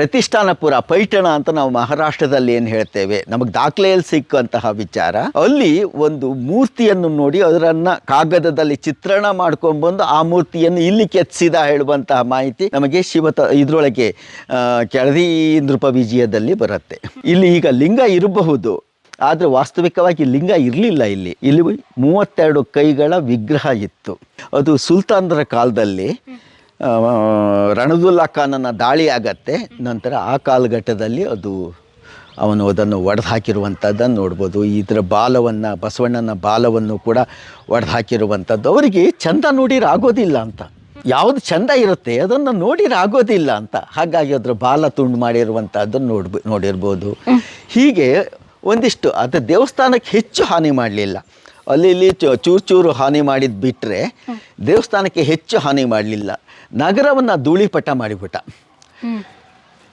ಪ್ರತಿಷ್ಠಾನಪುರ ಪೈಠಣ ಅಂತ ನಾವು ಮಹಾರಾಷ್ಟ್ರದಲ್ಲಿ ಏನು ಹೇಳ್ತೇವೆ? ನಮಗೆ ದಾಖಲೆಯಲ್ಲಿ ಸಿಕ್ಕುವಂತಹ ವಿಚಾರ. ಅಲ್ಲಿ ಒಂದು ಮೂರ್ತಿಯನ್ನು ನೋಡಿ ಅದರನ್ನ ಕಾಗದದಲ್ಲಿ ಚಿತ್ರಣ ಮಾಡ್ಕೊಂಡ್ಬಂದು ಆ ಮೂರ್ತಿಯನ್ನು ಇಲ್ಲಿ ಕೆತ್ತಿಸಿದ ಹೇಳುವಂತಹ ಮಾಹಿತಿ ನಮಗೆ ಶಿವತ ಇದರೊಳಗೆ ಕೆಳದಿ ನೃಪ ವಿಜಯದಲ್ಲಿ ಬರುತ್ತೆ. ಇಲ್ಲಿ ಈಗ ಲಿಂಗ ಇರಬಹುದು. ಆದರೆ ವಾಸ್ತವಿಕವಾಗಿ ಲಿಂಗ ಇರಲಿಲ್ಲ ಇಲ್ಲಿ. ಇಲ್ಲಿ ಮೂವತ್ತೆರಡು ಕೈಗಳ ವಿಗ್ರಹ ಇತ್ತು. ಅದು ಸುಲ್ತಾನರ ಕಾಲದಲ್ಲಿ ರಣದುಲ್ಲಾ ಖಾನನ ದಾಳಿ ಆಗತ್ತೆ. ನಂತರ ಆ ಕಾಲಘಟ್ಟದಲ್ಲಿ ಅದು ಅವನು ಅದನ್ನು ಒಡೆದು ಹಾಕಿರುವಂಥದ್ದನ್ನು ನೋಡ್ಬೋದು. ಇದರ ಬಾಲವನ್ನು ಬಸವಣ್ಣನ ಬಾಲವನ್ನು ಕೂಡ ಒಡೆದು ಹಾಕಿರುವಂಥದ್ದು ಅವರಿಗೆ ಚಂದ ನೋಡಿರಾಗೋದಿಲ್ಲ ಅಂತ. ಯಾವುದು ಚಂದ ಇರುತ್ತೆ ಅದನ್ನು ನೋಡಿರಾಗೋದಿಲ್ಲ ಅಂತ. ಹಾಗಾಗಿ ಅದರ ಬಾಲ ತುಂಡು ಮಾಡಿರುವಂಥದ್ದನ್ನು ನೋಡ್ಬ ನೋಡಿರ್ಬೋದು. ಹೀಗೆ ಒಂದಿಷ್ಟು ಅದು ದೇವಸ್ಥಾನಕ್ಕೆ ಹೆಚ್ಚು ಹಾನಿ ಮಾಡಲಿಲ್ಲ. ಅಲ್ಲಿ ಇಲ್ಲಿ ಚೂರು ಚೂರು ಹಾನಿ ಮಾಡಿದ್ ಬಿಟ್ಟರೆ ದೇವಸ್ಥಾನಕ್ಕೆ ಹೆಚ್ಚು ಹಾನಿ ಮಾಡಲಿಲ್ಲ. ನಗರವನ್ನು ಧೂಳಿಪಟ ಮಾಡಿಬಿಟ್ಟ.